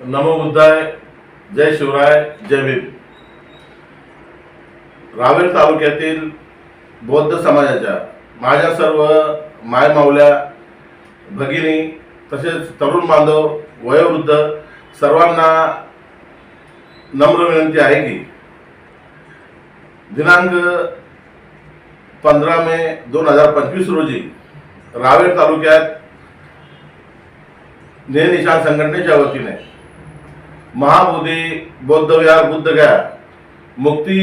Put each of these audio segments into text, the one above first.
नमो बुद्धाय जय शिवराय जय भीम. रावेर तालुक्यातील बौद्ध समाजाच्या माझ्या सर्व मायमावल्या भगिनी तसेच तरुण बांधव वयोवृद्ध सर्वांना नम्र विनंती आहे की दिनांक पंधरा मे दोन हजार पंचवीस रोजी रावेर तालुक्यात नेह निशाण संघटनेच्या वतीने महाबोधी बौद्धविहार बुद्धगया मुक्ती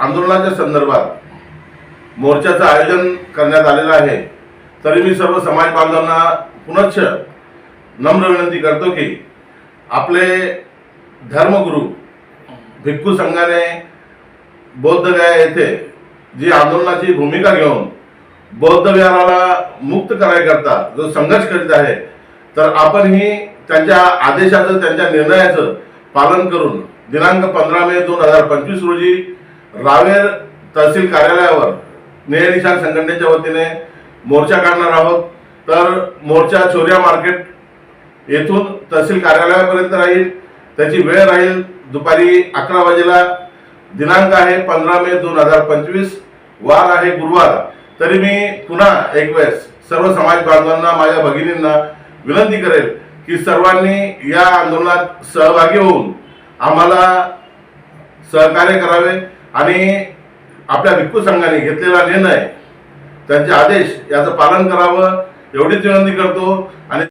आंदोलनाच्या संदर्भात मोर्चाचं आयोजन करण्यात आलेलं आहे. तरी मी सर्व समाज बांधवांना पुनश्च नम्र विनंती करतो की आपले धर्मगुरू भिक्खू संघाने बौद्धगया येथे जी आंदोलनाची भूमिका घेऊन बौद्ध विहाराला मुक्त करायकरता जो संघर्ष करीत आहे तर आपणही त्यांच्या आदेशाचं त्यांच्या निर्णयाचं पालन करून दिनांक पंधरा मे दोन हजार पंचवीस रोजी रावेर तहसील कार्यालयावर नेह निशाण संघटनेच्या वतीने मोर्चा काढणार आहोत. तर मोर्चा चोर्या मार्केट येथून तहसील कार्यालयापर्यंत राहील. त्याची वेळ राहील दुपारी अकरा वाजेला. दिनांक आहे पंधरा मे दोन हजार पंचवीस. वार आहे गुरुवार. तरी मी पुन्हा एक वेळेस सर्व समाज बांधवांना माझ्या भगिनींना विनंती करेल की सर्वांनी या आंदोलनात सहभागी होऊन आम्हाला सहकार्य करावे आणि आपल्या भिक्खू संघाने घेतलेला निर्णय त्यांचे आदेश याचं पालन करावं एवढीच विनंती करतो. आणि